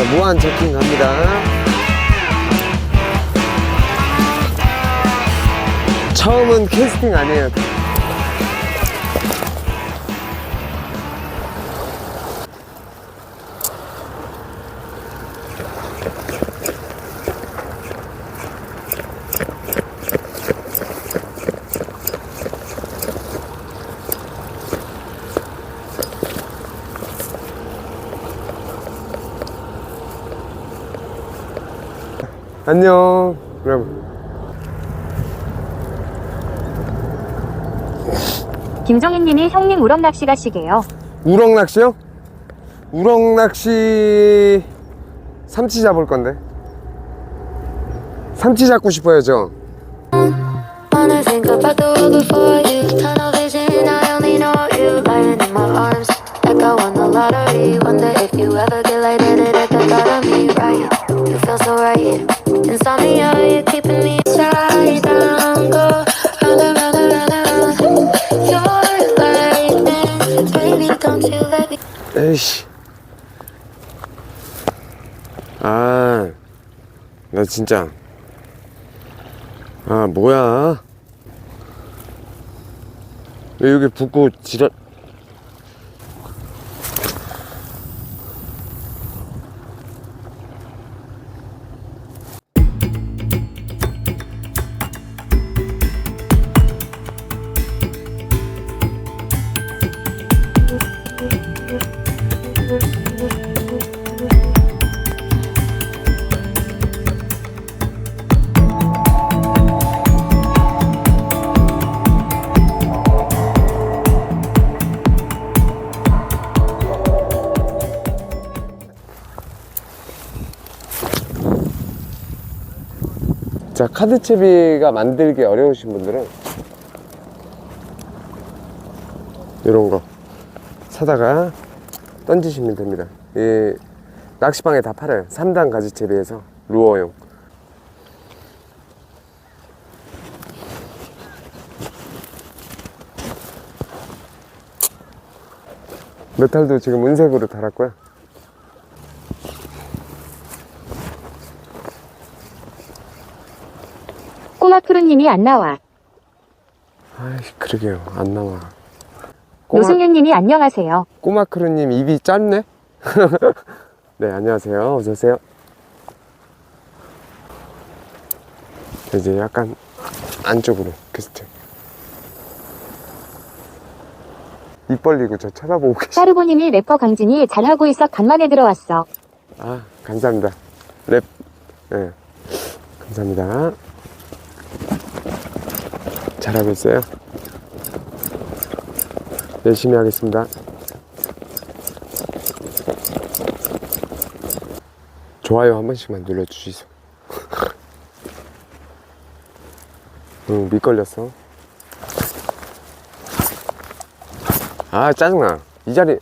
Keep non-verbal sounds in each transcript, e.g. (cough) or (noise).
자, 무한 체킹 갑니다. 처음은 캐스팅 아니에요. 안녕, 여러분. 김종인님이 형님 우럭 낚시 가시게요. 우럭 낚시요? 우럭 낚시 삼치 잡을 건데. 삼치 잡고 싶어요, 저. Wanna think about the world before you. Tunnel vision, I only know you. Lying in my arms, like I won the lottery. Wonder if you ever get lightheaded at the thought of me, right? You feel so right. Insomnia, you're keeping me upside down. Go round and round and round and round. You're lightning, baby, don't you let me. 에이씨. 아, 나 진짜. 아, 뭐야. 왜 여기 붙고 지랄. 자, 카드채비가 만들기 어려우신 분들은 이런 거 사다가 던지시면 됩니다. 이 낚시방에 다 팔아요. 3단 가지채비에서 루어용. 메탈도 지금 은색으로 달았고요. 꼬마 푸르님이 안 나와. 아이씨, 그러게요. 안 나와. 꼬마, 노승윤님이 안녕하세요. 꼬마크루님 입이 짧네? (laughs) 네, 안녕하세요. 어서 오세요. 이제 약간 안쪽으로 퀘스트. 입 벌리고 저 쳐다보고 계시. 사르보님이 래퍼 강진이 잘하고 있어 간만에 들어왔어. 아, 감사합니다. 랩, 예. 감사합니다. 잘하고 있어요. 열심히 하겠습니다. 좋아요 한 번씩만 눌러주시죠. (laughs) 응, 밑 걸렸어. 아, 짜증나. 이 자리.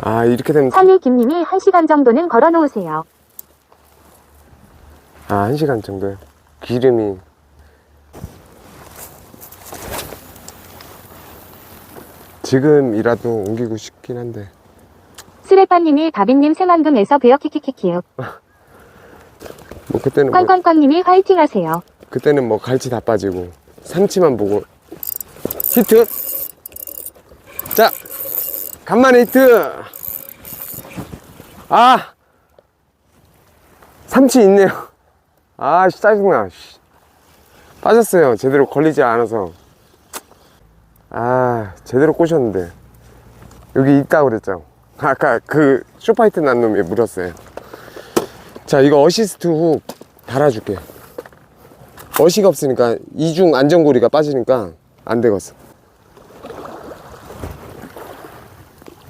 아, 이렇게 되면 살리 김님이 1시간 정도는 걸어 놓으세요. 아, 한 시간 정도요. 기름이. 지금이라도 옮기고 싶긴 한데. 쓰레빠님이 다빈님 새만금에서 배어 키키키키요. (laughs) 뭐, 그때는 뭐, 꽝꽝꽝님이 화이팅 하세요. 그때는 뭐 갈치 다 빠지고, 삼치만 보고. 히트! 자! 간만에 히트! 아! 삼치 있네요. 아, 씨, 짜증나. 씨. 빠졌어요. 제대로 걸리지 않아서. 아, 제대로 꼬셨는데. 여기 있다고 그랬죠. 아까 그 쇼파이트 난 놈이 물었어요. 자, 이거 어시스트 훅 달아줄게요. 어시가 없으니까 이중 안전고리가 빠지니까 안 되겠어.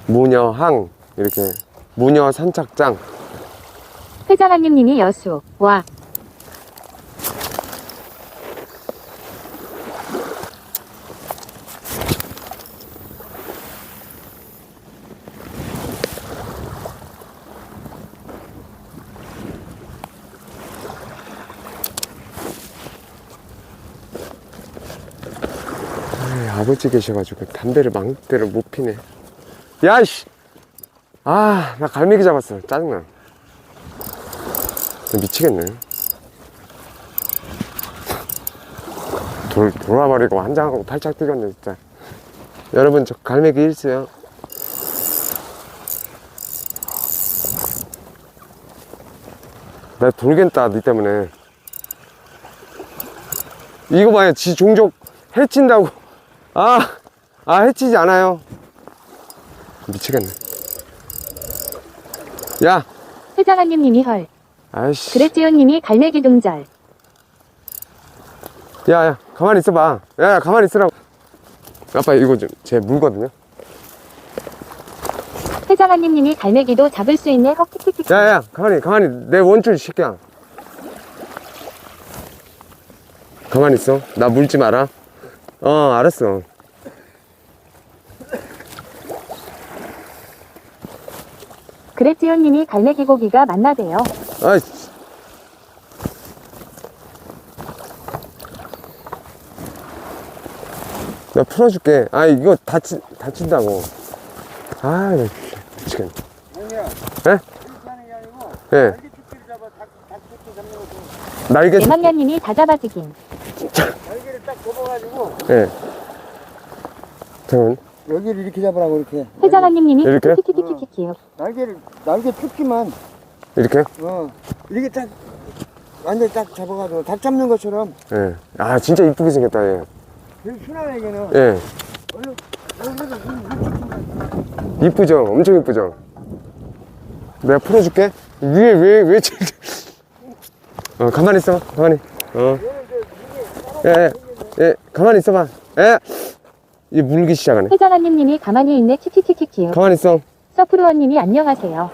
무녀항, 이렇게. 무녀 산착장. 회장한님님이 여수. 와. 아버지 계셔가지고 담배를 망대를 못 피네. 야, 씨! 아, 나 갈매기 잡았어. 짜증나. 미치겠네. 돌, 돌아버리고 한장하고 팔짝 뛰겠네, 진짜. 여러분, 저 갈매기 일수요. 나 돌겠다, 니 때문에. 이거 봐요, 지 종족 해친다고. 아, 아, 해치지 않아요. 미치겠네. 야, 회장아님 님이 헐. 아이씨. 그레지온님이 갈매기 동절. 야, 야, 가만히 있어봐. 야, 야, 가만히 있으라고. 아빠, 이거 좀, 제 물거든요? 회장아님 님이 갈매기도 잡을 수 있네 헉키키키키. 야, 야, 가만히, 가만히. 내 원줄 시켜. 가만히 있어. 나 물지 마라. 어, 알았어. 그레지온님이 갈매기 고기가 맛나대요. 아이. 내가 풀어줄게. 아, 이거 다치, 다친다고. 아, 나 미치겠네. 예? 이렇게 하는 게 아니고 예. 날개 축기를 잡아 닭, 닭 축기 잡는 것도 날개, 대만면님이 다 잡아주긴. 접어가지고 예. 잠깐만. 여기를 이렇게 잡으라고 이렇게 회장아님 님이 이렇게? 키키키키키키. 날개를 날개 축기만 이렇게? 어 이렇게 딱 완전 딱 잡아가지고 닭 잡는 것처럼 예. 아, 진짜 이쁘게 생겼다, 예. 되게 순한 애기는 예. 얼른 이 이쁘죠? 엄청 이쁘죠? 내가 풀어줄게. 위에, 왜, 왜, 질- (laughs) 어, 가만히 있어. 가만히. 어. 예, 예, 예, 가만히 있어봐. 예. 이 물기 시작하네. 회장아님 님이 가만히 있네 키키키키키. 가만히 있어. 서프루원님이 안녕하세요.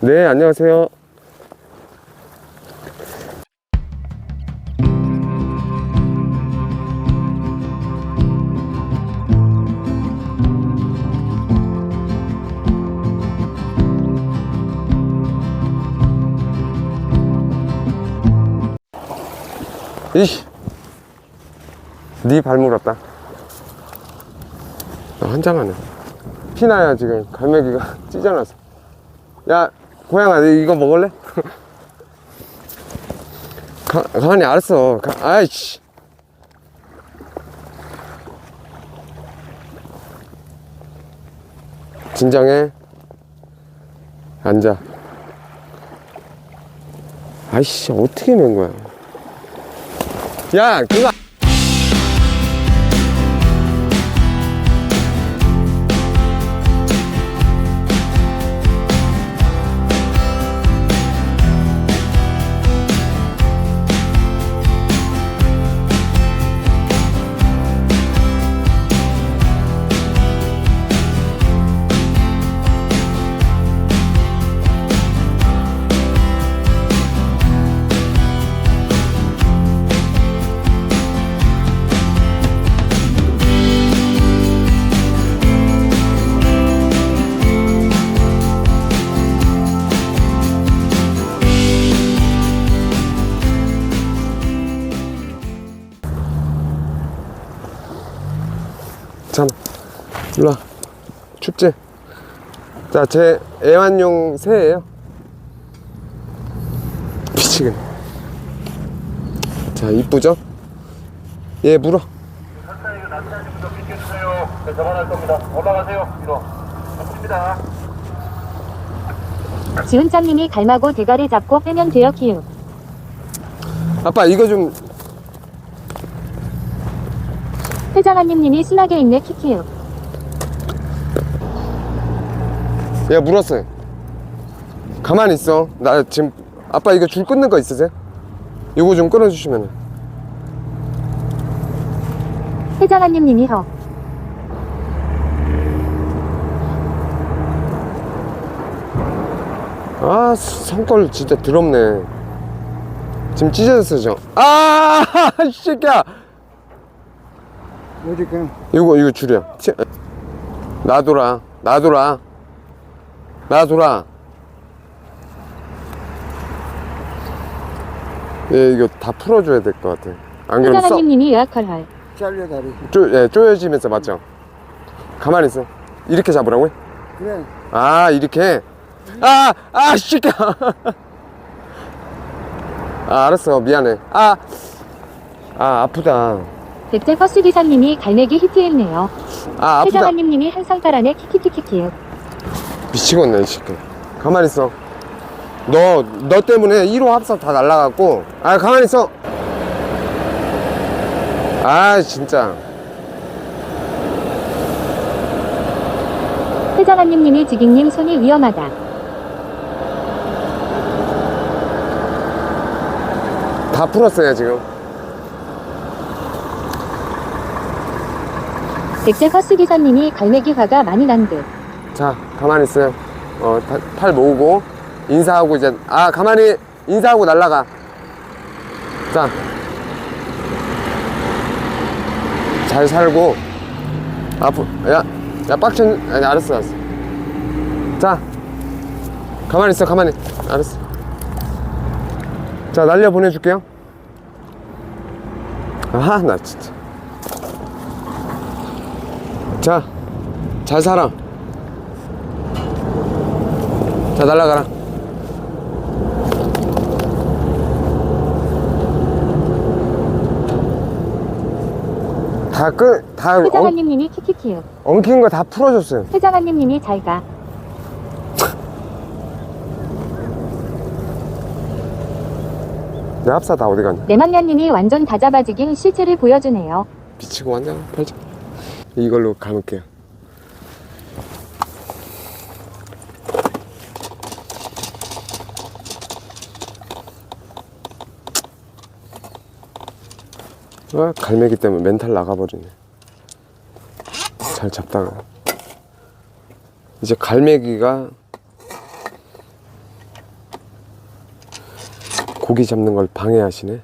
네, 안녕하세요. 이씨. 네 발 물었다. 나 환장하네. 피나야 지금 갈매기가 (laughs) 찢어놨어. 야, 고양아, 너 이거 먹을래? (laughs) 가, 가만히 알았어. 가, 아이씨. 진정해. 앉아. 아이씨, 어떻게 낸 거야? 야, 그거. 참, 일로 와. 춥지? 자, 제 애완용 새예요. 미치겠네. 자, 이쁘죠? 얘 물어. 천천히 이거 낚시하시면 좀 비켜주세요. 네, 저만할 겁니다. 올라가세요. 위로. 좋습니다. 지훈짱님이 갈마고 대가리 잡고 빼면 돼요 키읔. 아빠, 이거 좀, 회장아님 님이 순하게 있네 키키읔. 얘 물었어요. 가만히 있어. 나 지금, 아빠 이거 줄 끊는 거 있으세요? 이거 좀 끊어주시면은. 회장아님 님이 허. 아, 성걸 진짜 더럽네. 지금 찢어졌어, 저. 아, (laughs) 이 새끼야! 어디 이거, 이거 줄이야. 치- 놔둬라. 놔둬라. 놔둬라. 얘 이거 다 풀어줘야 될 것 같아. 안 그러면 써, 님이. 잘려 다리 쪼, 예, 쪼여지면서 맞죠? 가만히 있어. 이렇게 잡으라고요? 그래 아 이렇게 아, 아, 씨까. (laughs) 아, 알았어. 미안해. 아, 아, 아프다. 백제 버스 기사님이 갈매기 히트했네요. 아, 아프다. 회장아님님이 한상 따라네 키키키키키. 미치겠네, 이 새끼. 가만히 있어. 너, 너 때문에 1호 합사 다 날라갔고. 아, 가만히 있어. 아, 진짜. 회장아님님이 지깅님 손이 위험하다. 다 풀었어요, 지금. 백제 버스 기사님이 갈매기 화가 많이 난 듯. 자, 가만히 있어요. 어, 다- 팔 모으고, 인사하고 이제, 아, 가만히 인사하고 날라가. 자. 잘 살고, 아프, 야, 야, 빡친, 아니, 알았어, 알았어. 자. 가만히 있어, 가만히. 알았어. 자, 날려 보내줄게요. 아, 나 진짜. 자, 잘 살아. 자 날라가라 다끝다 엉, 회장아님님이 키키키요. 엉킨 거 다 풀어줬어요 회장아님님이 잘 가. 내 합사 다 어디 갔냐 내만년님이 완전 다잡아지긴 실체를 보여주네요. 미치고 완전 팔자 이걸로 감을게요. 아, 갈매기 때문에 멘탈 나가버리네. 잘 잡다가. 이제 갈매기가 고기 잡는 걸 방해하시네